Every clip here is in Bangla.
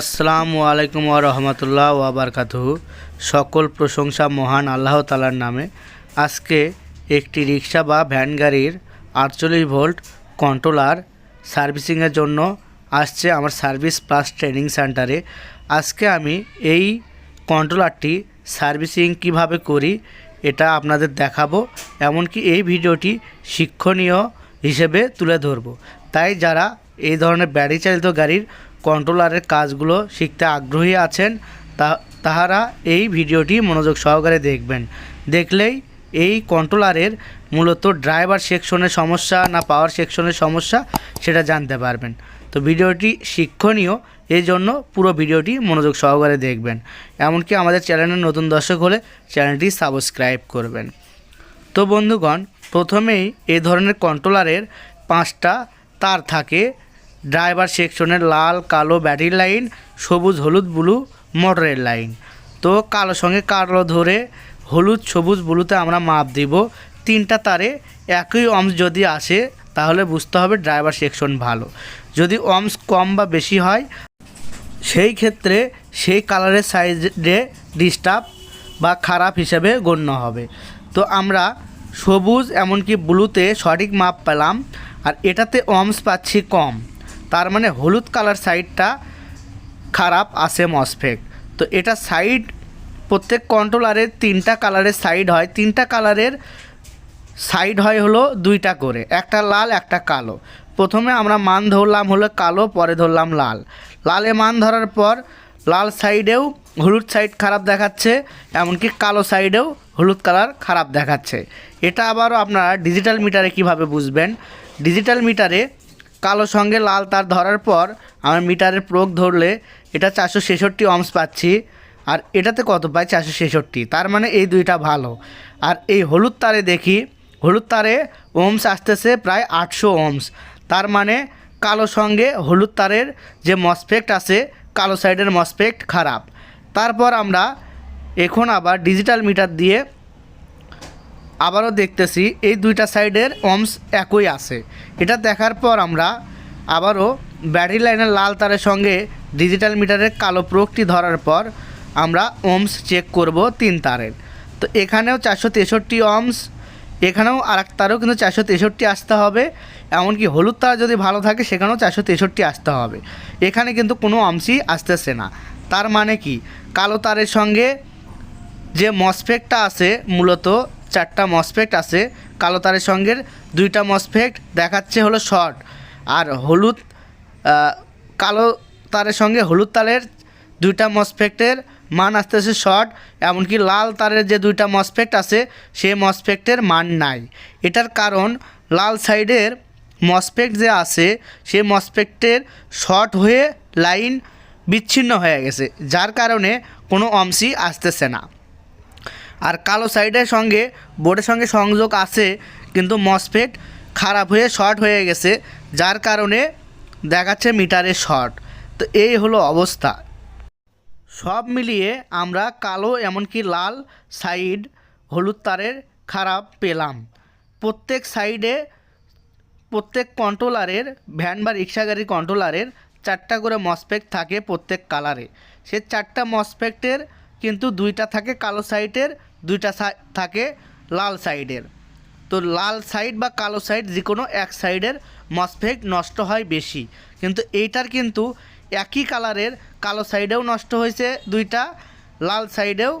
আসসালামু আলাইকুম রহমতুল্লাহ ওয়াবারকাতুহু সকল প্রশংসা মহান আল্লাহ তালার নামে। আজকে একটি রিক্সা বা ভ্যান গাড়ির আটচল্লিশ ভোল্ট কন্ট্রোলার সার্ভিসিংয়ের জন্য আসছে আমার সার্ভিস প্লাস ট্রেনিং সেন্টারে। আজকে আমি এই কন্ট্রোলারটি সার্ভিসিং কীভাবে করি এটা আপনাদের দেখাবো, এমনকি এই ভিডিওটি শিক্ষণীয় হিসেবে তুলে ধরবো। তাই যারা এই ধরনের ব্যাটারি চালিত গাড়ির কন্ট্রোলারের কাজগুলো শিখতে আগ্রহী আছেন তাহারা এই ভিডিওটি মনোযোগ সহকারে দেখবেন। দেখলেই এই কন্ট্রোলারের মূলত ড্রাইভার সেকশনের সমস্যা না পাওয়ার সেকশনের সমস্যা সেটা জানতে পারবেন। তো ভিডিওটি শিক্ষণীয় এই জন্য পুরো ভিডিওটি মনোযোগ সহকারে দেখবেন। এমনকি আমাদের চ্যানেলের নতুন দর্শক হলে চ্যানেলটি সাবস্ক্রাইব করবেন। তো বন্ধুগণ, প্রথমেই এই ধরনের কন্ট্রোলারের পাঁচটা তার থাকে। ড্রাইভার সেকশনের লাল, কালো ব্যাটারি লাইন, সবুজ, হলুদ, ব্লু মোটরের লাইন। তো কালো সঙ্গে কালো ধরে হলুদ, সবুজ, ব্লুতে আমরা মাপ দিব। তিনটা তারে একই অংশ যদি আসে, তাহলে বুঝতে হবে ড্রাইভার সেকশন ভালো। যদি অংশ কম বা বেশি হয়, সেই ক্ষেত্রে সেই কালারের সাইজে ডিস্টার্ব বা খারাপ হিসেবে গণ্য হবে। তো আমরা সবুজ, এমনকি ব্লুতে সঠিক মাপ পেলাম, আর এটাতে অমস পাচ্ছি কম। তার মানে হলুদ কালার সাইডটা খারাপ আসে মসফেক তো এটা সাইড, প্রত্যেক কন্ট্রোলারের তিনটা কালারের সাইড হয়। তিনটা কালারের সাইড হয় হলো দুইটা করে, একটা লাল, একটা কালো। প্রথমে আমরা মান ধরলাম হলো কালো, পরে ধরলাম লাল। লালে মান ধরার পর লাল সাইডেও হলুদ সাইড খারাপ দেখাচ্ছে, এমনকি কালো সাইডেও হলুদ কালার খারাপ দেখাচ্ছে। এটা আবারও আপনারা ডিজিটাল মিটারে কীভাবে বুঝবেন? ডিজিটাল মিটারে কালো সঙ্গে লাল তার ধরার পর আমার মিটারের প্রয়োগ ধরলে এটা চারশো ছেষট্টি অংশ পাচ্ছি। আর এটাতে কত পাই? চারশো ছেষট্টি। তার মানে এই দুইটা ভালো। আর এই হলুদ তারে দেখি, হলুদ তারে ওমস আসতেছে প্রায় আটশো ওমস তার মানে কালো সঙ্গে হলুদ তারের যে মসপেক্ট আছে, কালো সাইডের মসপেক্ট খারাপ। তারপর আমরা এখন আবার ডিজিটাল মিটার দিয়ে আবারও দেখতেছি, এই দুইটা সাইডের ওমস একই আছে। এটা দেখার পর আমরা আবারও ব্যাটারি লাইনের লাল তারের সঙ্গে ডিজিটাল মিটারের কালো প্রোগটি ধরার পর আমরা ওমস চেক করব তিন তারের। তো এখানেও চারশো তেষট্টি ওমস, এখানেও আর এক তারও কিন্তু চারশো তেষট্টি আসতে হবে, এমনকি হলুদ তার যদি ভালো থাকে সেখানেও চারশো তেষট্টি আসতে হবে। এখানে কিন্তু কোনো অংশই আসতেছে না। তার মানে কি? কালো তারের সঙ্গে যে মসফেক্টটা আছে, মূলত চারটা মসফেক্ট আছে, কালো তারের সঙ্গে দুইটা মসফেক্ট দেখাচ্ছে হলো শর্ট আর হলুদ কালো তারের সঙ্গে হলুদ তারের দুইটা মসফেক্টের মান আসতেছে শর্ট এমনকি লাল তারের যে দুইটা মসফেক্ট আছে, সেই মসফেক্টের মান নাই। এটার কারণ লাল সাইডের মসফেক্ট যে আছে, সেই মসফেক্টের শর্ট হয়ে লাইন বিচ্ছিন্ন হয়ে গেছে, যার কারণে কোনো অংশই আসতেছে না। আর কালো সাইডের সঙ্গে, বোর্ডের সঙ্গে সংযোগ আছে, কিন্তু মসফেট খারাপ হয়ে শর্ট হয়ে গেছে, যার কারণে দেখাচ্ছে মিটারে শর্ট তো এই হলো অবস্থা। সব মিলিয়ে আমরা কালো এমনকি লাল সাইড হলুদ তারের খারাপ পেলাম। প্রত্যেক সাইডে প্রত্যেক কন্ট্রোলারের ভ্যান বা রিক্সা গাড়ির কন্ট্রোলারের চারটা করে মসপেক্ট থাকে প্রত্যেক কালারে সে চারটা মসপেক্টের কিন্তু দুইটা থাকে কালো সাইডের দুইটা থাকে লাল সাইডের তো লাল সাইড বা কালো সাইড যে কোনো এক সাইডের মসপেক্ট নষ্ট হয় বেশি। কিন্তু এইটার কিন্তু একই কালারের কালো সাইডেও নষ্ট হয়েছে দুইটা, লাল সাইডেও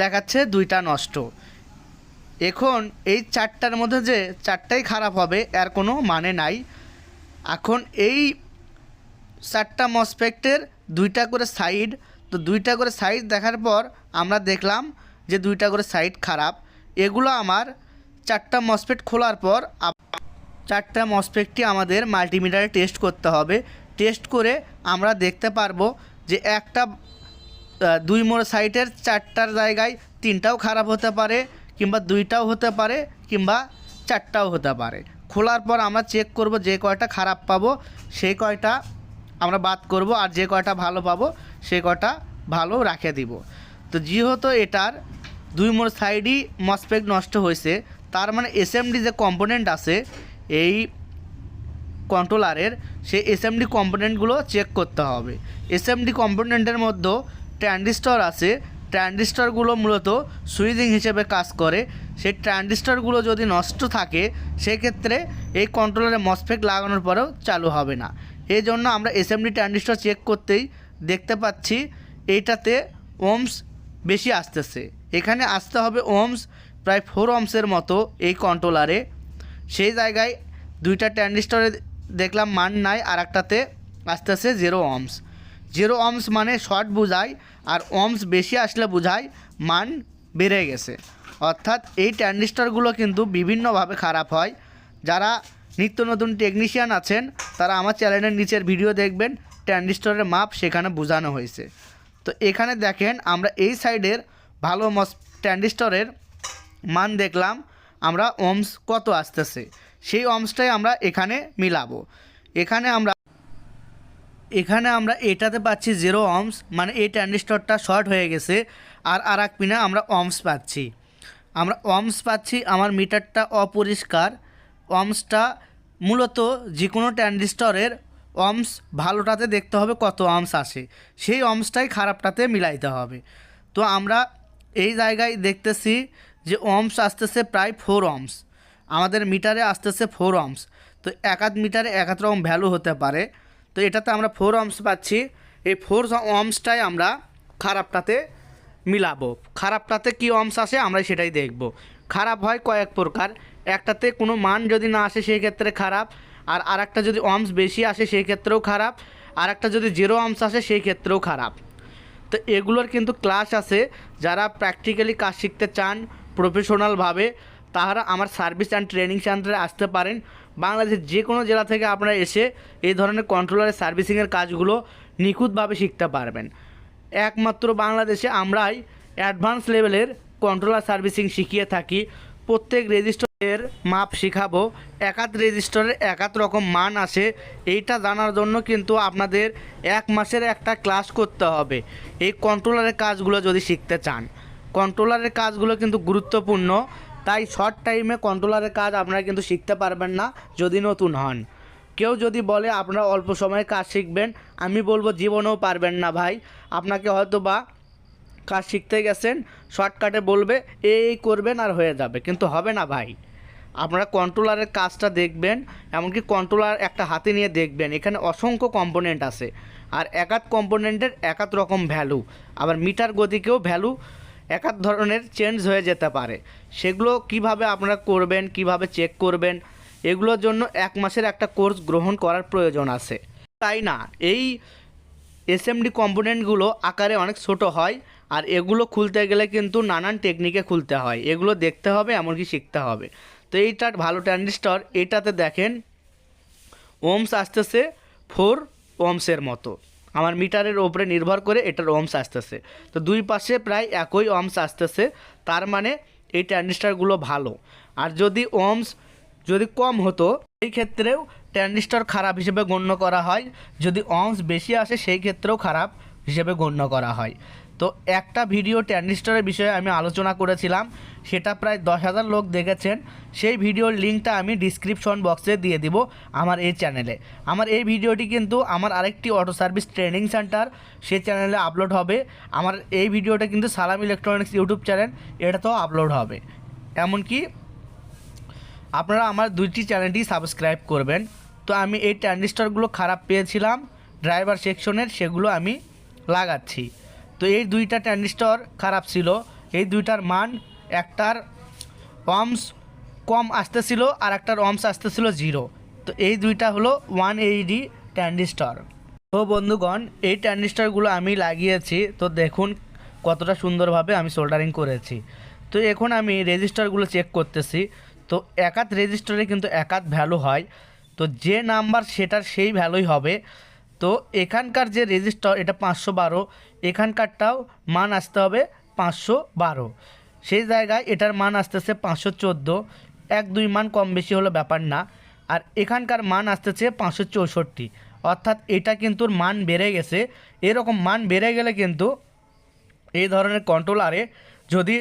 দেখাচ্ছে দুইটা নষ্ট। এখন এই চারটার মধ্যে যে চারটাই খারাপ হবে, এর কোনো মানে নাই। এখন এই চারটা মসপেক্টের দুইটা করে সাইড তো দুইটা করে সাইড দেখার পর আমরা দেখলাম যে দুইটা করে সাইড খারাপ, এগুলো আমার চারটা মসপেট খোলার পর চারটা মসপেক্টটি আমাদের মাল্টিমিটারে টেস্ট করতে হবে। টেস্ট করে আমরা দেখতে পারব যে একটা দুই মোড় সাইটের চারটার জায়গায় তিনটাও খারাপ হতে পারে কিংবা দুইটাও হতে পারে কিংবা চারটাও হতে পারে। খোলার পর আমরা চেক করব যে কয়টা খারাপ পাবো সেই কয়টা আমরা বাদ করব আর যে কয়টা ভালো পাবো সেই কয়টা ভালো রাখে দিব। তো যেহেতু এটার দুই মোড় সাইডই মসপেক নষ্ট হয়েছে, তার মানে এসএমডি যে কম্পোনেন্ট আছে, এই কন্ট্রোলারের সেই এসএমডি কম্পোনেন্টগুলো চেক করতে হবে। এসএমডি কম্পোনেন্টের মধ্যে ট্রানজিস্টর আছে ট্রানজিস্টরগুলো মূলত সুইচিং হিসেবে কাজ করে। সেই ট্রানজিস্টরগুলো যদি নষ্ট থাকে, সেক্ষেত্রে এই কন্ট্রোলারে মসফেট লাগানোর পরেও চালু হবে না। এই জন্য আমরা এসএমডি ট্র্যান্ডিস্টর চেক করতেই দেখতে পাচ্ছি, এইটাতে ওমস বেশি আসতেছে। এখানে আসতে হবে ওমস প্রায় ফোর ওমসের মতো এই কন্ট্রোলারে সেই জায়গায় দুইটা ট্রানজিস্টরে দেখলাম মান নাই আর একটাতে আসতেছে জিরো অমস জিরো অমস মানে শর্ট বোঝায়, আর ওমস বেশি আসলে বোঝায় মান বেড়ে গেছে। অর্থাৎ এই ট্রানজিস্টরগুলো কিন্তু বিভিন্নভাবে খারাপ হয়। যারা নিত্য নতুন টেকনিশিয়ান আছেন, তারা আমার চ্যানেলের নিচের ভিডিও দেখবেন ট্রানজিস্টরের মাপ সেখানে বোঝানো হয়েছে। তো এখানে দেখেন আমরা এই সাইডের ভালো মস ট্রানজিস্টরের মান দেখলাম, আমরা ওমস কত আসতেছে? সেই ওমসটাই আমরা এখানে মিলাবো। এখানে আমরা এখানে আমরা এটাতে পাচ্ছি জিরো অমস মানে এই ট্রানজিস্টরটা শর্ট হয়ে গেছে, আর আর এক পিনে আমরা অমস পাচ্ছি। আমরা অমস পাচ্ছি, আমার মিটারটা অপরিষ্কার। অমসটা মূলত যে কোনো ট্রানজিস্টরের অমস ভালোটাতে দেখতে হবে কত অমস আসে সেই অমসটাই খারাপটাতে মিলাইতে হবে। তো আমরা এই জায়গায় দেখতেছি যে অমস আসতেছে প্রায় ফোর অমস। আমাদের মিটারে আসতেছে ফোর অমস। তো এক আধ মিটারে এক আধ রকম ভ্যালু হতে পারে। তো এটাতে আমরা ফোর অমস পাচ্ছি। এই ফোর অমসটাই আমরা খারাপটাতে মিলাবো। খারাপটাতে কী অমস আসে আমরা সেটাই দেখব। খারাপ হয় কয়েক প্রকার। একটাতে কোনো মান যদি না আসে, সেই ক্ষেত্রে খারাপ। আর আরেকটা যদি অমস বেশি আসে সেই ক্ষেত্রেও খারাপ। আর একটা যদি জিরো অমস আসে সেই ক্ষেত্রেও খারাপ। তো এগুলোর কিন্তু ক্লাস আছে। যারা প্র্যাকটিক্যালি কাজ শিখতে চান প্রফেশনালভাবে তাহারা আমার সার্ভিস অ্যান্ড ট্রেনিং সেন্টারে আসতে পারেন। বাংলাদেশের যে কোনো জেলা থেকে আপনারা এসে এই ধরনের কন্ট্রোলারের সার্ভিসিংয়ের কাজগুলো নিখুঁতভাবে শিখতে পারবেন। একমাত্র বাংলাদেশে আমরাই অ্যাডভান্স লেভেলের কন্ট্রোলার সার্ভিসিং শিখিয়ে থাকি। প্রত্যেক রেজিস্টারের মাপ শেখাবো। একাত রেজিস্টারের একাত রকম মান আসে এইটা জানার জন্য কিন্তু আপনাদের এক মাসের একটা ক্লাস করতে হবে। এই কন্ট্রোলারের কাজগুলো যদি শিখতে চান। কন্ট্রোলারের কাজগুলো কিন্তু গুরুত্বপূর্ণ। তাই শর্ট টাইমে কন্ট্রোলারের কাজ আপনারা কিন্তু শিখতে পারবেন না যদি নতুন হন। কেউ যদি বলে, আপনারা অল্প সময়ে কাজ শিখবেন। আমি বলব, জীবনেও পারবেন না ভাই। আপনাকে হয়তো বা কাজ শিখতে গেছেন, শর্টকাটে বলবে এই করবেন আর হয়ে যাবে। কিন্তু হবে না ভাই। আপনারা কন্ট্রোলারের কাজটা দেখবেন, এমনকি কন্ট্রোলার একটা হাতে নিয়ে দেখবেন, এখানে অসংখ্য কম্পোনেন্ট আছে। আর একাত কম্পোনেন্টের একাত রকম ভ্যালু আবার মিটার গতিকেও ভ্যালু একাত ধরনের চেঞ্জ হয়ে যেতে পারে। সেগুলো কীভাবে আপনারা করবেন, কীভাবে চেক করবেন, এগুলোর জন্য এক মাসের একটা কোর্স গ্রহণ করার প্রয়োজন আছে। তাই না? এই এসএমডি কম্পোনেন্টগুলো আকারে অনেক ছোট হয়, আর এগুলো খুলতে গেলে কিন্তু নানান টেকনিকে খুলতে হয়। এগুলো দেখতে হবে, এমনকি শিখতে হবে। তো এইটার ভালো ট্রানজিস্টর এটাতে দেখেন ওমস আসতেছে ফোর ওমসের মতো। আমার মিটারের ওপরে নির্ভর করে এটার ওমস আসতেছে। তো দুই পাশে প্রায় একই ওমস আসতেছে, তার মানে এই ট্রানজিস্টারগুলো ভালো। আর যদি ওমস যদি কম হতো, সেই ক্ষেত্রেও ট্রানজিস্টর খারাপ হিসেবে গণ্য করা হয়। যদি অংশ বেশি আসে, সেই ক্ষেত্রেও খারাপ হিসেবে গণ্য করা হয়। তো একটা ভিডিও ট্রানজিস্টরের বিষয়ে আমি আলোচনা করেছিলাম, সেটা প্রায় দশ হাজার লোক দেখেছেন, সেই ভিডিওর লিঙ্কটা আমি ডিসক্রিপশন বক্সে দিয়ে দিব আমার এই চ্যানেলে। আমার এই ভিডিওটি কিন্তু আমার আরেকটি অটো সার্ভিস ট্রেনিং সেন্টার সেই চ্যানেলে আপলোড হবে। আমার এই ভিডিওটা কিন্তু সালাম ইলেকট্রনিক্স ইউটিউব চ্যানেল, এটাতেও আপলোড হবে। এমনকি আপনারা আমার দুইটি চ্যানেলটি সাবস্ক্রাইব করবেন। তো আমি এই ট্রানজিস্টরগুলো খারাপ পেয়েছিলাম, ড্রাইভার সেকশনের সেগুলো আমি লাগাচ্ছি। তো এই দুইটা ট্রানজিস্টর খারাপ ছিল। এই দুইটার মান একটার অমস কম আসতেছিল আর একটার অমস আসতেছিল জিরো তো এই দুইটা হলো ওয়ান এইডি ট্রানজিস্টর। তো বন্ধুগণ, এই ট্রানজিস্টরগুলো আমি লাগিয়েছি। তো দেখুন কতটা সুন্দরভাবে আমি সোল্ডারিং করেছি। তো এখন আমি রেজিস্টারগুলো চেক করতেছি। তো একাত রেজিস্টারে কিন্তু একাত ভ্যালু হয়। তো যে নাম্বার সেটার সেই ভ্যালুই হবে। তো এখানকার যে রেজিস্টার এটা পাঁচশো বারো, এখানকারটাও মান আসতে হবে পাঁচশো বারো। সেই জায়গায় এটার মান আসতেছে পাঁচশো চোদ্দ। এক, দুই মান কম বেশি হলো ব্যাপার না। আর এখানকার মান আসতেছে পাঁচশো চৌষট্টি। অর্থাৎ এটা কিন্তু মান বেড়ে গেছে। এরকম মান বেড়ে গেলে কিন্তু এই ধরনের কন্ট্রোলারে যদি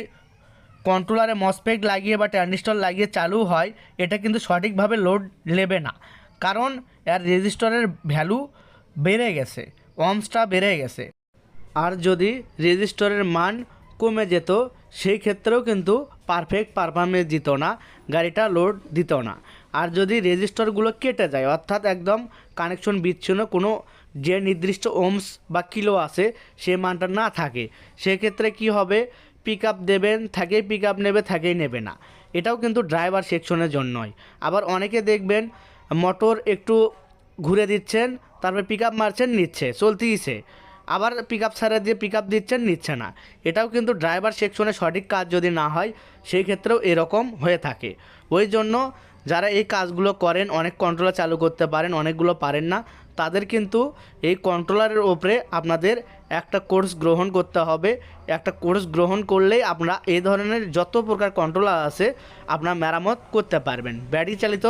কন্ট্রোলারে মসপেক লাগিয়ে বা ট্রানজিস্টর লাগিয়ে চালু হয়, এটা কিন্তু সঠিকভাবে লোড নেবে না। কারণ এর রেজিস্টরের ভ্যালু বেড়ে গেছে অমসটা বেড়ে গেছে। আর যদি রেজিস্টরের মান কমে যেত, সেই ক্ষেত্রেও কিন্তু পারফেক্ট পারফরমেন্স দিত না, গাড়িটা লোড দিত না। আর যদি রেজিস্টরগুলো কেটে যায়, অর্থাৎ একদম কানেকশন বিচ্ছিন্ন কোনো যে নির্দিষ্ট ওমস বা কিলো আছে, সে মানটা না থাকে, সেক্ষেত্রে কি হবে? পিক আপ দেবেন থাকেই পিক আপ নেবে, থাকেই নেবে না। এটাও কিন্তু ড্রাইভার সেকশনের জন্যই। আবার অনেকে দেখবেন মোটর একটু ঘুরে দিচ্ছেন, তারপরে পিক আপ মারছেন, নিচ্ছে চলতেইছে আবার পিক আপ ছাড়া দিয়ে পিক আপ দিচ্ছেন, নিচ্ছে না। এটাও কিন্তু ড্রাইভার সেকশনে সঠিক কাজ যদি না হয়, সেই ক্ষেত্রেও এরকম হয়ে থাকে। ওই জন্য যারা এই কাজগুলো করেন, অনেক কন্ট্রোলার চালু করতে পারেন, অনেকগুলো পারেন না, তাদের কিন্তু এই কন্ট্রোলারের ওপরে আপনাদের একটা কোর্স গ্রহণ করতে হবে। একটা কোর্স গ্রহণ করলেই আপনারা এই ধরনের যত প্রকার কন্ট্রোলার আছে, আপনারা মেরামত করতে পারবেন। ব্যাটারি চালিত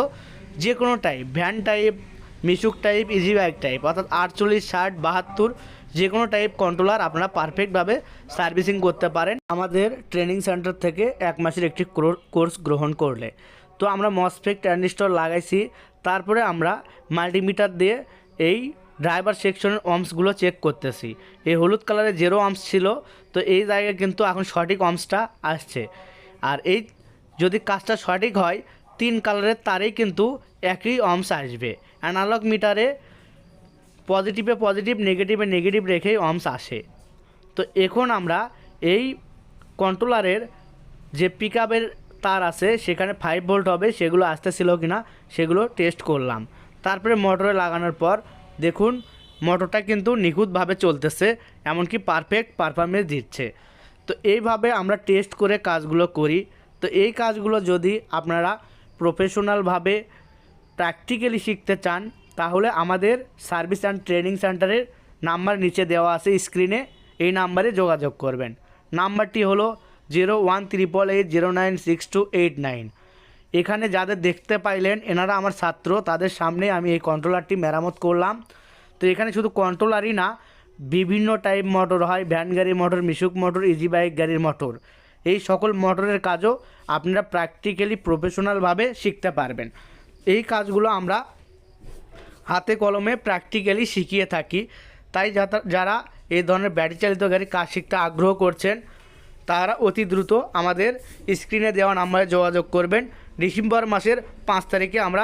যে কোনো type van type Mishuk type easy bike type অর্থাৎ আটচল্লিশ, ষাট, বাহাত্তর যে কোনো টাইপ কন্ট্রোলার আপনারা পারফেক্টভাবে সার্ভিসিং করতে পারেন। আমাদের ট্রেনিং সেন্টার থেকে এক মাসের একটি কোর্স গ্রহণ করলে। তো আমরা মসফেক ট্রানজিস্টর লাগাইছি। তারপরে আমরা মাল্টিমিটার দিয়ে এই ড্রাইভার সেকশনের অমসগুলো চেক করতেছি। এই হলুদ কালারের জেরো অমস ছিল, তো এই জায়গায় কিন্তু এখন সঠিক অমসটা আসছে। আর এই যদি কাজটা সঠিক হয়, তিন কালারের তারেই কিন্তু একই অমস আসবে। অ্যানালগ মিটারে পজিটিভে পজিটিভ নেগেটিভে নেগেটিভ রেখেই অমস আসে। তো এখন আমরা এই কন্ট্রোলারের যে পিক তার আছে, সেখানে ফাইভ ভোল্ট হবে, সেগুলো আসতেছিল কি না সেগুলো টেস্ট করলাম। তারপরে মোটরে লাগানোর পর দেখুন মোটরটা কিন্তু নিখুঁতভাবে চলতেছে, এমনকি পারফেক্ট পারফরমেন্স দিচ্ছে। তো এইভাবে আমরা টেস্ট করে কাজগুলো করি। তো এই কাজগুলো যদি আপনারা প্রফেশনালভাবে প্র্যাকটিক্যালি শিখতে চান, তাহলে আমাদের সার্ভিস অ্যান্ড ট্রেনিং সেন্টারের নাম্বার নিচে দেওয়া আছে স্ক্রিনে এই নাম্বারে যোগাযোগ করবেন। নাম্বারটি হলো zero one triple eight zero nine six two eight nine এখানে যাদের দেখতে পাইলেন, এনারা আমার ছাত্র, তাদের সামনে আমি এই কন্ট্রোলারটি মেরামত করলাম। তো এখানে শুধু কন্ট্রোলারই না, বিভিন্ন টাইপ মোটর হয় ভ্যান গাড়ির motor Mishuk motor easy bike গাড়ির মোটর এই সকল মোটরের কাজও আপনারা প্র্যাকটিক্যালি প্রফেশনালভাবে শিখতে পারবেন। এই কাজগুলো আমরা হাতে কলমে প্র্যাকটিক্যালি শিখিয়ে থাকি। তাই যারা এই ধরনের ব্যাটারি চালিত গাড়ি কাজ শিখতে আগ্রহ করছেন, তারা অতি দ্রুত আমাদের স্ক্রিনে দেওয়া নাম্বারে যোগাযোগ করবেন। ডিসেম্বর মাসের পাঁচ তারিখে আমরা